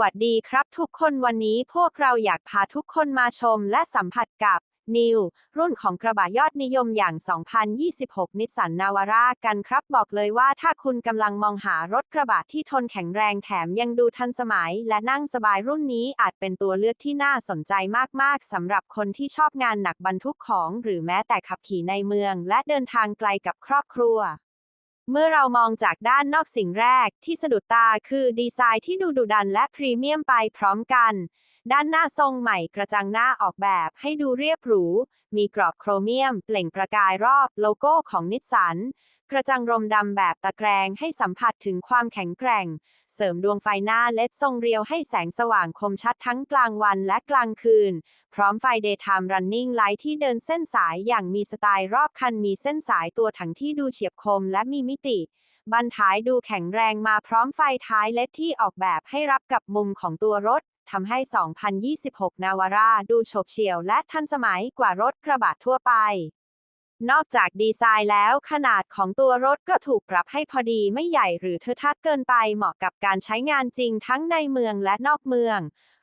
วัสดีครับทุกคนวันนี้พวกเราอยากพาทุกคนมาชมและสัมผัสกับ New รุ่นของกระบะยอดนิยมอย่าง 2026 นิสสันนาวาร่ากันครับบอกเลยว่าถ้าคุณกำลังมองหารถกระบะที่ทนแข็งแรงแถมยังดูทันสมัย และนั่งสบายรุ่นนี้อาจเป็นตัวเลือกที่น่าสนใจมากๆสำหรับคนที่ชอบงานหนักบรรทุกของ หรือแม้แต่ขับขี่ในเมือง และเดินทางไกลกับครอบครัว เมื่อเรามองจากด้านนอกสิ่งแรกที่สะดุดตาคือดีไซน์ที่ดูดุดันและพรีเมียมไปพร้อมกัน ด้านหน้าทรงใหม่กระจังหน้าออกแบบให้ดูเรียบหรู มีกรอบโครเมียม เปล่งประกายรอบโลโก้ของนิสสัน กระจังรมดำแบบตะแกรงให้สัมผัสถึงความแข็งแกร่ง เสริมดวงไฟหน้าเลดทรงเรียวให้แสงสว่างคมชัดทั้งกลางวันและกลางคืน พร้อมไฟ Daytime Running Light ที่เดินเส้นสายอย่างมีสไตล์รอบคันมีเส้นสายตัวถังที่ดูเฉียบคมและมีมิติบันท้ายดูแข็งแรงมาพร้อมไฟท้ายเลดที่ออกแบบให้รับกับมุมของตัวรถทำให้ 2026 นาวาร่าดูโฉบเฉี่ยวและทันสมัยกว่ารถกระบะทั่วไป นอกจากดีไซน์แล้วขนาดของตัวรถก็ถูกปรับให้พอดีไม่ใหญ่หรือเทอะทะเกินไปเหมาะกับการใช้งานจริงทั้งในเมืองและนอกเมือง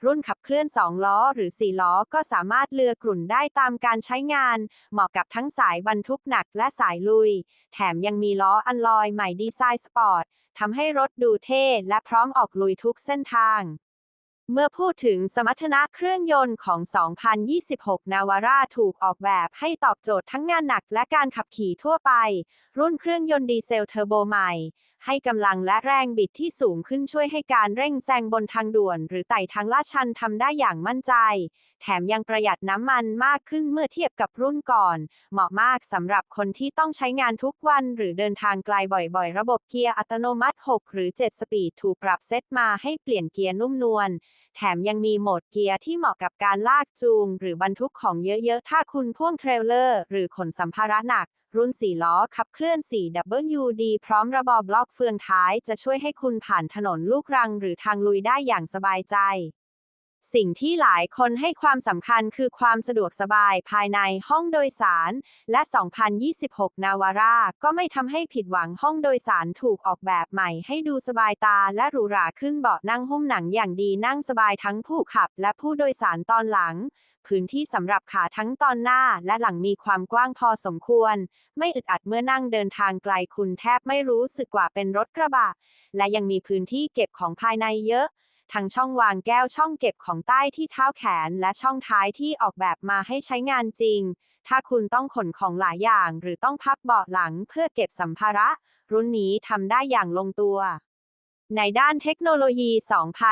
รุ่นขับเคลื่อน 2 ล้อหรือ 4 ล้อก็สามารถเลือกกลุ่นได้ตามการใช้งาน เหมาะกับทั้งสายบรรทุกหนักและสายลุย แถมยังมีล้ออัลลอยใหม่ดีไซน์สปอร์ตทำให้รถดูเท่และพร้อมออกลุยทุกเส้นทาง เมื่อพูดถึงสมรรถนะเครื่องยนต์ของ 2026 นาวาร่าถูกออกแบบให้ตอบโจทย์ทั้งงานหนักและการขับขี่ทั่วไป รุ่นเครื่องยนต์ดีเซลเทอร์โบใหม่ ให้กำลังและแรงบิดที่สูงขึ้นช่วยให้การเร่งแซงบนทางด่วน หรือไต่ทางลาดชันทำได้อย่างมั่นใจ แถมยังประหยัดน้ำมันมากขึ้นเมื่อเทียบกับรุ่นก่อน เหมาะมากสำหรับคนที่ต้องใช้งานทุกวันหรือเดินทางไกลบ่อยๆ ระบบเกียร์อัตโนมัติ 6 หรือ 7 สปีดถูกปรับเซตมาให้เปลี่ยนเกียร์นุ่มนวล แถมยังมีโหมดเกียร์ที่เหมาะกับการลากจูง หรือบรรทุกของเยอะๆ ถ้าคุณพ่วงเทรลเลอร์ หรือขนสัมภาระหนัก รุ่น 4 ล้อขับเคลื่อน 4WD พร้อมระบอบล็อกเฟืองท้ายจะช่วยให้คุณผ่านถนนลูกรังหรือทางลุยได้อย่างสบายใจ สิ่งที่หลายคนให้ความสำคัญคือความสะดวกสบายภายในห้องโดยสาร และ 2026 นาวาร่าก็ไม่ทำให้ผิดหวังห้องโดยสารถูกออกแบบใหม่ให้ดูสบายตาและหรูหราขึ้นเบาะนั่งหุ้มหนังอย่างดีนั่งสบายทั้งผู้ขับและผู้โดยสารตอนหลัง พื้นที่สำหรับขาทั้งตอนหน้าและหลังมีความกว้างพอสมควร ไม่อึดอัดเมื่อนั่งเดินทางไกลคุณแทบไม่รู้สึกว่าเป็นรถกระบะ และยังมีพื้นที่เก็บของภายในเยอะ ทั้งช่องวางแก้วช่องเก็บของใต้ที่เท้าแขนและช่องท้ายที่ออกแบบมาให้ใช้งานจริง ถ้าคุณต้องขนของหลายอย่างหรือต้องพับเบาะหลังเพื่อเก็บสัมภาระ รุ่นนี้ทำได้อย่างลงตัว ในด้านเทคโนโลยี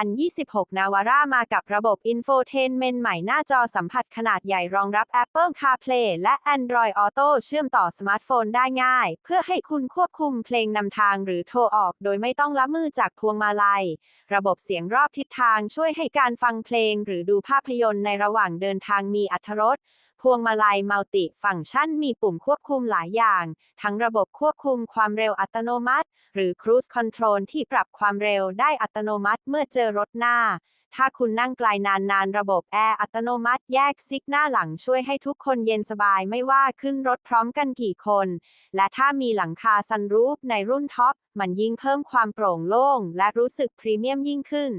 2026 นาวาร่ามากับระบบ Infotainment ใหม่หน้าจอสัมผัสขนาดใหญ่รองรับ Apple CarPlay และ Android Auto เชื่อมต่อสมาร์ทโฟนได้ง่าย เพื่อให้คุณควบคุมเพลงนำทางหรือโทรออกโดยไม่ต้องละมือจากพวงมาลัย ระบบเสียงรอบทิศทางช่วยให้การฟังเพลงหรือดูภาพยนตร์ในระหว่างเดินทางมีอรรถรส พวงมาลัยมัลติฟังก์ชันมีปุ่มควบคุมหลายอย่าง ทั้งระบบควบคุมความเร็วอัตโนมัติ หรือ Cruise Control ที่ปรับความเร็วได้อัตโนมัติเมื่อเจอรถหน้า ถ้าคุณนั่งไกลนานๆ ระบบแอร์อัตโนมัติแยกซิกหน้าหลังช่วยให้ทุกคนเย็นสบายไม่ว่าขึ้นรถพร้อมกันกี่คน และถ้ามีหลังคาซันรูฟในรุ่นท็อป มันยิ่งเพิ่มความโปร่งโล่งและรู้สึกพรีเมียมยิ่งขึ้น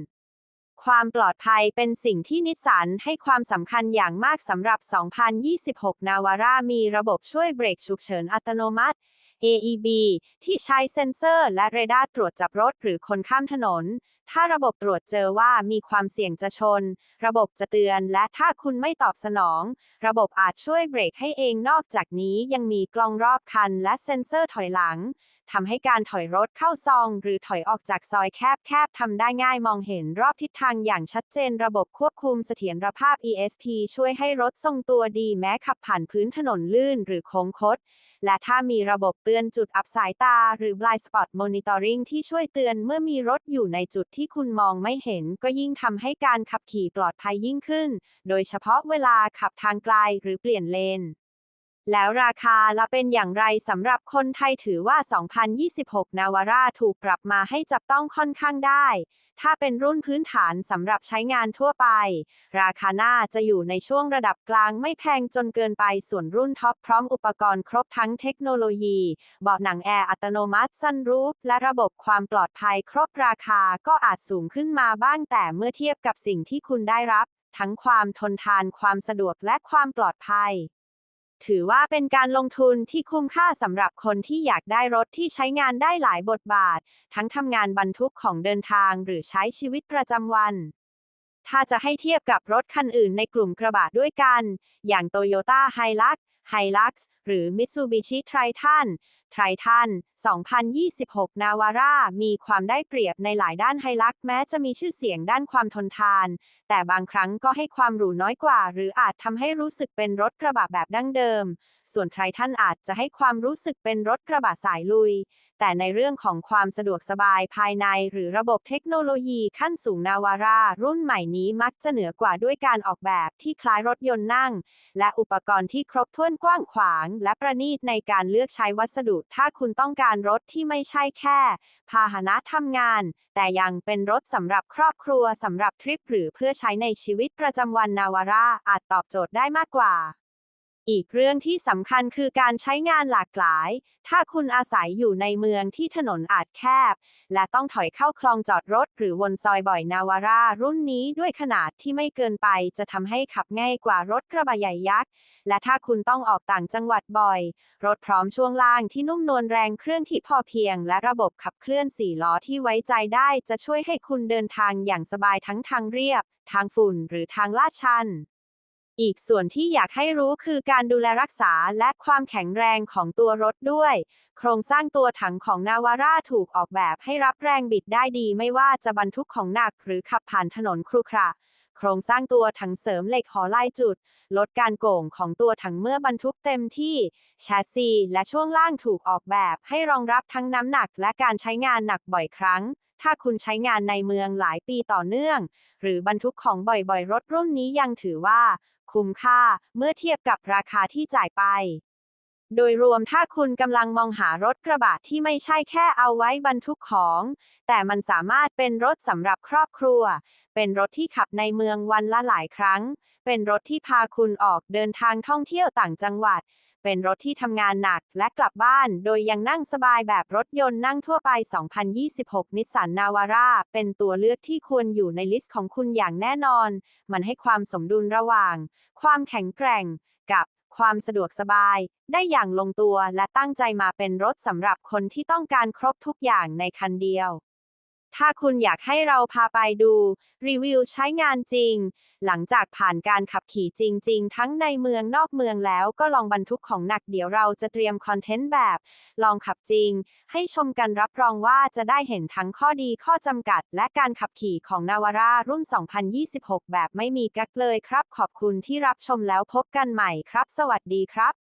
ความปลอดภัยเป็นสิ่งที่นิสสันให้ความสำคัญอย่างมากสำหรับ 2026 นาวาร่ามีระบบช่วยเบรกฉุกเฉินอัตโนมัติ AEB ที่ใช้เซ็นเซอร์และเรดาร์ตรวจจับรถหรือคนข้ามถนน ถ้าระบบตรวจเจอว่ามีความเสี่ยงจะชน ระบบจะเตือนและถ้าคุณไม่ตอบสนอง ระบบอาจช่วยเบรกให้เองนอกจากนี้ยังมีกล้องรอบคันและเซ็นเซอร์ถอยหลัง ทำให้การถอยรถเข้าซอง หรือถอยออกจากซอยแคบๆทำได้ง่ายมองเห็นรอบทิศทางอย่างชัดเจนระบบควบคุมเสถียรภาพ ESP ช่วยให้รถทรงตัวดีแม้ขับผ่านพื้นถนนลื่นหรือโค้งคด และถ้ามีระบบเตือนจุดอับสายตา หรือ blind spot monitoring ที่ช่วยเตือนเมื่อมีรถอยู่ในจุดที่คุณมองไม่เห็น ก็ยิ่งทำให้การขับขี่ปลอดภัยยิ่งขึ้น โดยเฉพาะเวลาขับทางไกลหรือเปลี่ยนเลน แล้วราคาละเป็นอย่างไรสำหรับคนไทยถือว่า 2026 นาวาร่าถูกปรับมาให้จับต้องค่อนข้างได้ ถ้าเป็นรุ่นพื้นฐานสำหรับใช้งานทั่วไป ราคาน่าจะอยู่ในช่วงระดับกลางไม่แพงจนเกินไปส่วนรุ่นท็อปพร้อมอุปกรณ์ครบทั้งเทคโนโลยี เบาะหนังแอร์อัตโนมัติซันรูฟและระบบความปลอดภัยครบราคาก็อาจสูงขึ้นมาบ้างแต่เมื่อเทียบกับสิ่งที่คุณได้รับ ทั้งความทนทานความสะดวกและความปลอดภัย ถือว่าเป็นการลงทุนที่คุ้มค่าสำหรับคนที่อยากได้รถที่ใช้งานได้หลายบทบาท ทั้งทำงานบรรทุกของเดินทางหรือใช้ชีวิตประจำวัน ถ้าจะให้เทียบกับรถคันอื่นในกลุ่มกระบะด้วยกัน อย่าง Toyota Hilux Hilux หรือ Mitsubishi Triton Triton 2026 Navara มีความได้เปรียบในหลายด้านไฮลักแม้จะมีชื่อเสียงด้านความทนทาน แต่บางครั้งก็ให้ความหรูน้อยกว่า หรืออาจทำให้รู้สึกเป็นรถกระบะแบบดั้งเดิม ส่วนไททันอาจจะให้ความรู้สึกเป็นรถกระบะสายลุย แต่ในเรื่องของความสะดวกสบายภายใน หรือระบบเทคโนโลยีขั้นสูงนาวาร่ารุ่นใหม่นี้มักจะเหนือกว่าด้วยการออกแบบที่คล้ายรถยนต์นั่ง และอุปกรณ์ที่ครบถ้วนกว้างขวางและประณีตในการเลือกใช้วัสดุ ถ้าคุณต้องการรถที่ไม่ใช่แค่ พาหนะทำงาน แต่ยังเป็นรถสำหรับครอบครัวสำหรับทริปหรือเพื่อใช้ในชีวิตประจำวันนาวาร่าอาจตอบโจทย์ได้มากกว่า อีกเรื่องที่สำคัญคือการใช้งานหลากหลาย ถ้าคุณอาศัยอยู่ในเมืองที่ถนนอาจแคบ และต้องถอยเข้าคลองจอดรถ หรือวนซอยบ่อยนาวาร่ารุ่นนี้ด้วยขนาดที่ไม่เกินไป จะทำให้ขับง่ายกว่ารถกระบะใหญ่ยักษ์ และถ้าคุณต้องออกต่างจังหวัดบ่อย รถพร้อมช่วงล่างที่นุ่มนวลแรงเครื่องที่พอเพียง และระบบขับเคลื่อนสี่ล้อที่ไว้ใจได้ จะช่วยให้คุณเดินทางอย่างสบายทั้งทางเรียบ ทางฝุ่น หรือทางลาดชัน อีกส่วนที่อยากให้รู้คือการดูแลรักษาและความแข็งแรงของตัวรถด้วย โครงสร้างตัวถังของนาวาร่าถูกออกแบบให้รับแรงบิดได้ดีไม่ว่าจะบรรทุกของหนักหรือขับผ่านถนนครุขระโครงสร้างตัวถังเสริมเหล็กหอลายจุด ลดการโก่งของตัวถังเมื่อบรรทุกเต็มที่ แชสซีและช่วงล่างถูกออกแบบให้รองรับทั้งน้ำหนักและการใช้งานหนักบ่อยครั้ง ถ้าคุณใช้งานในเมืองหลายปีต่อเนื่อง หรือบรรทุกของบ่อยๆ รถรุ่นนี้ยังถือว่า คุ้มค่าเมื่อเทียบกับราคาที่จ่ายไป โดยรวมถ้าคุณกำลังมองหารถกระบะที่ไม่ใช่แค่เอาไว้บรรทุกของ แต่มันสามารถเป็นรถสำหรับครอบครัว เป็นรถที่ขับในเมืองวันละหลายครั้ง เป็นรถที่พาคุณออกเดินทางท่องเที่ยวต่างจังหวัด เป็นรถที่ทำงานหนักและกลับบ้าน โดยยังนั่งสบายแบบรถยนต์นั่งทั่วไป 2026 นิสสันนาวาร่าเป็นตัวเลือกที่ควรอยู่ในลิสต์ของคุณอย่างแน่นอน มันให้ความสมดุลระหว่าง ความแข็งแกร่งกับความสะดวกสบาย ได้อย่างลงตัวและตั้งใจมาเป็นรถสำหรับคนที่ต้องการครบทุกอย่างในคันเดียว ถ้าคุณอยากให้เราพาไปดู รีวิวใช้งานจริง หลังจากผ่านการขับขี่จริง ๆ ทั้งในเมืองนอกเมืองแล้วก็ลองบรรทุกของหนักเดี๋ยวเราจะเตรียมคอนเทนต์แบบ ลองขับจริง ให้ชมกันรับรองว่าจะได้เห็นทั้งข้อดีข้อจำกัด และการขับขี่ของนาวาร่ารุ่น 2026 แบบไม่มีกักเลยครับ ขอบคุณที่รับชมแล้วพบกันใหม่ครับ สวัสดีครับ